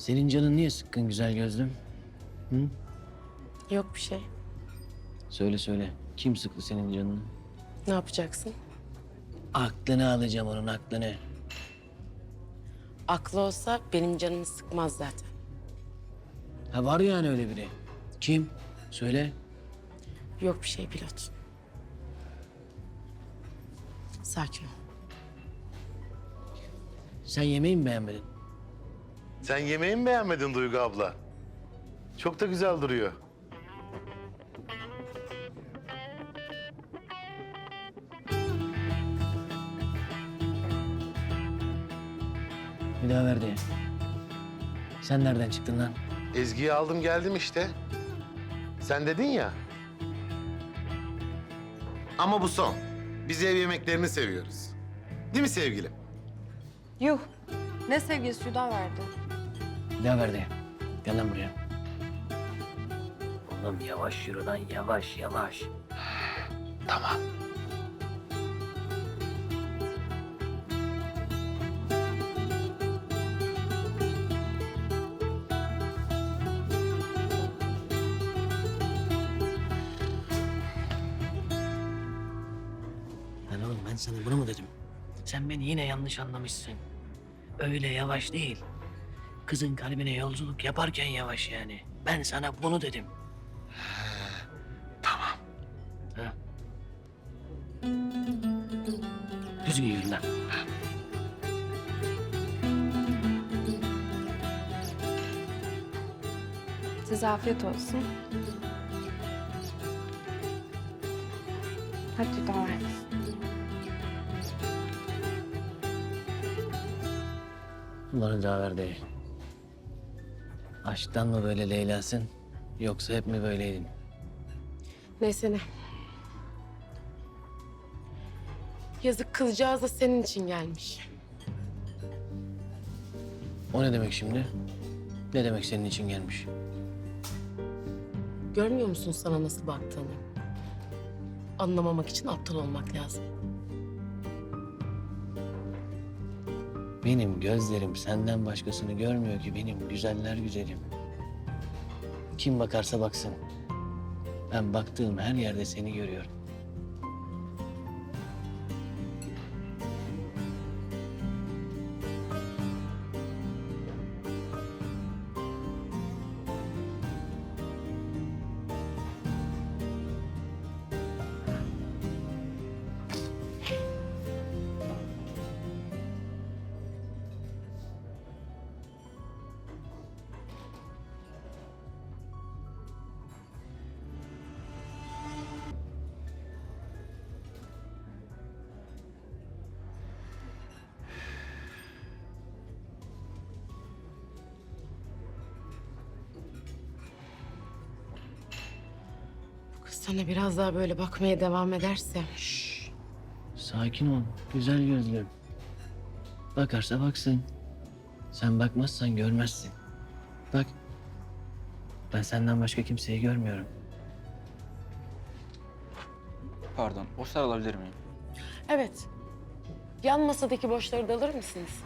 Senin canın niye sıkkın güzel gözlüm? Yok bir şey. Söyle söyle. Kim sıktı senin canını? Ne yapacaksın? Aklını alacağım onun aklını. Aklı olsa benim canımı sıkmaz zaten. Ha var yani öyle biri. Kim? Söyle. Yok bir şey pilot. Sakin ol. Sen yemeği mi beğenmedin? Sen yemeği mi beğenmedin Duygu abla? Çok da güzel duruyor. Bir daha verdi. Sen nereden çıktın lan? Ezgi'yi aldım geldim işte. Sen dedin ya. Ama bu son. Biz ev yemeklerini seviyoruz. Değil mi sevgilim? Yuh. Ne sevgisi Hüda verdi. Daha verdi. Gel lan buraya. Oğlum yavaş yürü lan yavaş yavaş. Tamam. Lan oğlum ben sana bunu mu dedim? Sen beni yine yanlış anlamışsın. Öyle yavaş değil. Kızın kalbine yolculuk yaparken yavaş yani. Ben sana bunu dedim. Tamam. Ha? Düzgün yürü lan. Size afiyet olsun. Hadi Hüda verdi. Ulan daha verdi. Aşktan mı böyle Leyla'sın? Yoksa hep mi böyleydin? Neyse ne. Yazık kızcağız da senin için gelmiş. O ne demek şimdi? Ne demek senin için gelmiş? Görmüyor musun sana nasıl baktığını? Anlamamak için aptal olmak lazım. Benim gözlerim senden başkasını görmüyor ki benim güzeller güzelim. Kim bakarsa baksın. Ben baktığım her yerde seni görüyorum. Sana biraz daha böyle bakmaya devam ederse... Sakin ol, güzel gözlüm. Bakarsa baksın. Sen bakmazsan görmezsin. Bak, ben senden başka kimseyi görmüyorum. Pardon, sıra alabilir miyim? Evet. Yan masadaki boşları da alır mısınız?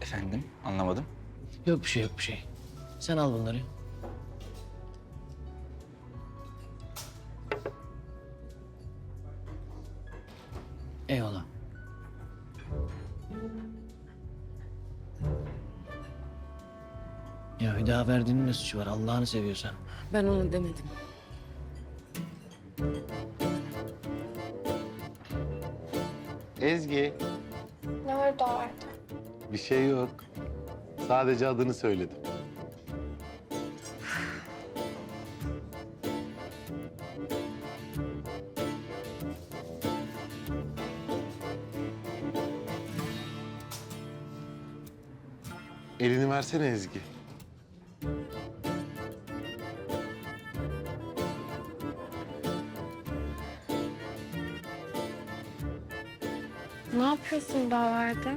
Efendim, anlamadım. Yok bir şey, yok bir şey. Sen al bunları. Hüdaverdi'nin ne suçu var Allah'ını seviyorsan. Ben onu demedim. Ezgi. Ne var Hüda verdi? Bir şey yok. Sadece adını söyledim. Elini versene Ezgi. Hüda verdi?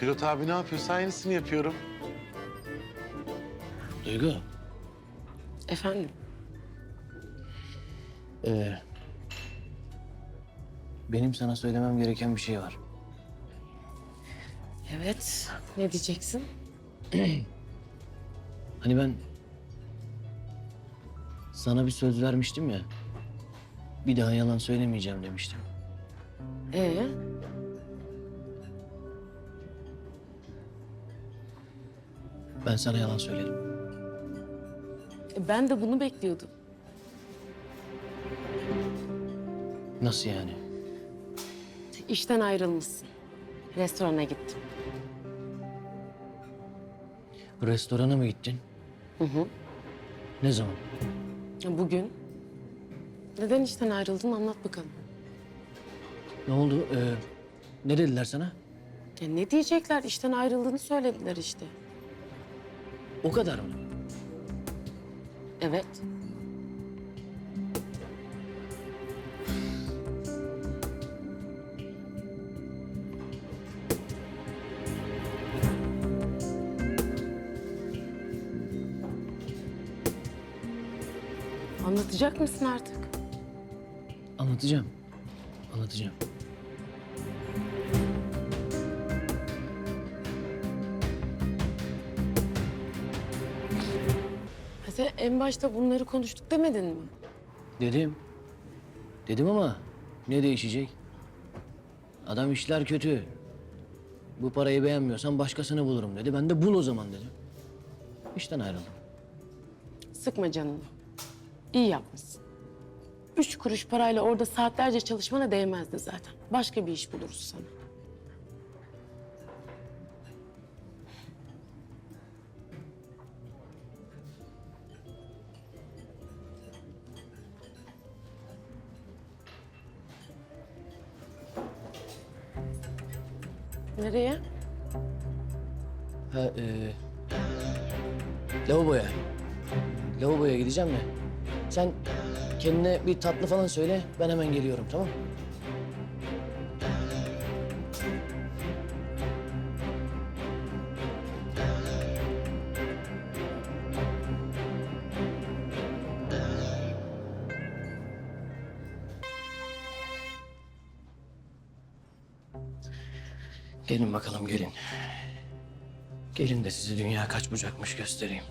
Pilot abi ne yapıyorsa aynısını yapıyorum. Duygu, Efendim? ee, benim sana söylemem gereken bir şey var. Evet. Ne diyeceksin? Hani ben sana bir söz vermiştim ya. Bir daha yalan söylemeyeceğim demiştim. Ee, Ben sana yalan söyledim. e, ben de bunu bekliyordum. Nasıl yani? İşten ayrılmışsın. Restorana gittim. Restorana mı gittin? Hı hı. Ne zaman? Bugün. Neden işten ayrıldın anlat bakalım. Ne oldu? Ee, ne dediler sana? Ya ne diyecekler? İşten ayrıldığını söylediler işte. O kadar mı? Evet. Anlatacak mısın artık? Anlatacağım. Anlatacağım. En başta bunları konuştuk demedin mi? Dedim. Dedim ama ne değişecek? Adam işler kötü. Bu parayı beğenmiyorsan başkasını bulurum dedi. Ben de bul o zaman dedim. İşten ayrıldım. Sıkma canını. İyi yapmışsın. Üç kuruş parayla orada saatlerce çalışmana değmezdi zaten. Başka bir iş buluruz sana. Nereye? Ha, e, lavaboya. Lavaboya gideceğim de. Sen kendine bir tatlı falan söyle. Ben hemen geliyorum tamam Gelin bakalım gelin. Gelin de size dünya kaç bucakmış göstereyim.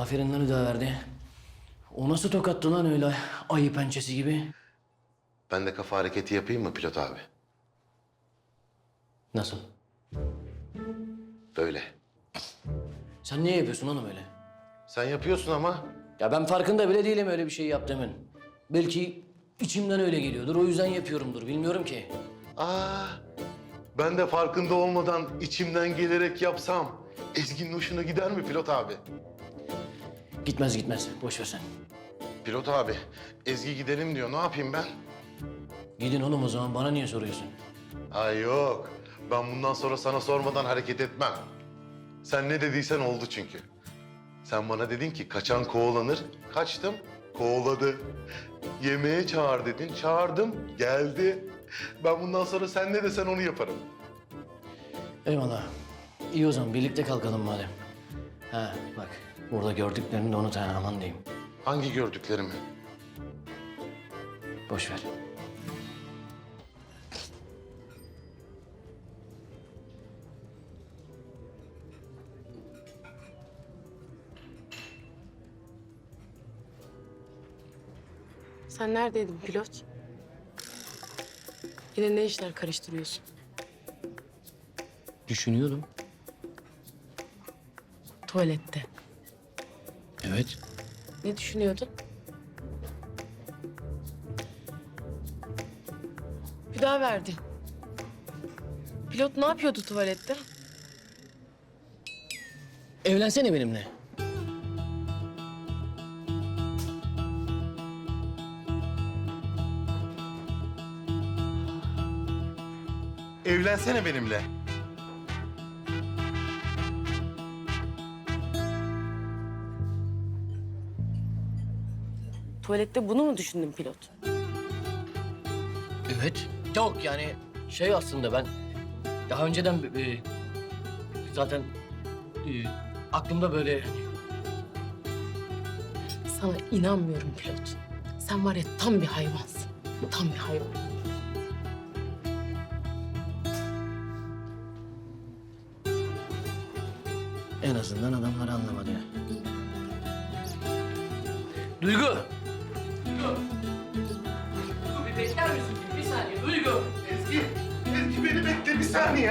Aferin lan verdi. O nasıl tokattı lan öyle ayı pençesi gibi? Ben de kafa hareketi yapayım mı pilot abi? Nasıl? Böyle. Sen niye yapıyorsun oğlum öyle? Sen yapıyorsun ama Ya ben farkında bile değilim öyle bir şey yaptığımın. Belki içimden öyle geliyordur. O yüzden yapıyorumdur. Bilmiyorum ki. Aa, ben de farkında olmadan içimden gelerek yapsam Ezgi'nin hoşuna gider mi pilot abi? Gitmez gitmez. Boş ver sen. Pilot abi, Ezgi gidelim diyor. Ne yapayım ben? Gidin oğlum o zaman. Bana niye soruyorsun? Ay yok. Ben bundan sonra sana sormadan hareket etmem. Sen ne dediysen oldu çünkü. Sen bana dedin ki kaçan kovalanır. Kaçtım, kovaladı. Yemeğe çağır dedin. Çağırdım, geldi. Ben bundan sonra sen ne desen onu yaparım. Eyvallah. İyi o zaman. Birlikte kalkalım madem. Ha bak. Burada gördüklerini de unut ha. Aman diyeyim. Hangi gördüklerimi? Boş ver. Sen neredeydin pilot? Yine ne işler karıştırıyorsun? Düşünüyorum. Tuvalette. Evet. Ne düşünüyordun? Bir daha verdi. Pilot ne yapıyordu tuvalette? Evlensene benimle. Evlensene benimle. Tuvalette bunu mu düşündün pilot? Evet. Yok yani şey aslında ben daha önceden e, zaten e, aklımda böyle Sana inanmıyorum pilot. Sen var ya tam bir hayvansın. Tam bir hayvan. en azından adamlar anlamadı. Duygu. Duygu. Ezgi, Ezgi beni bekle bir saniye.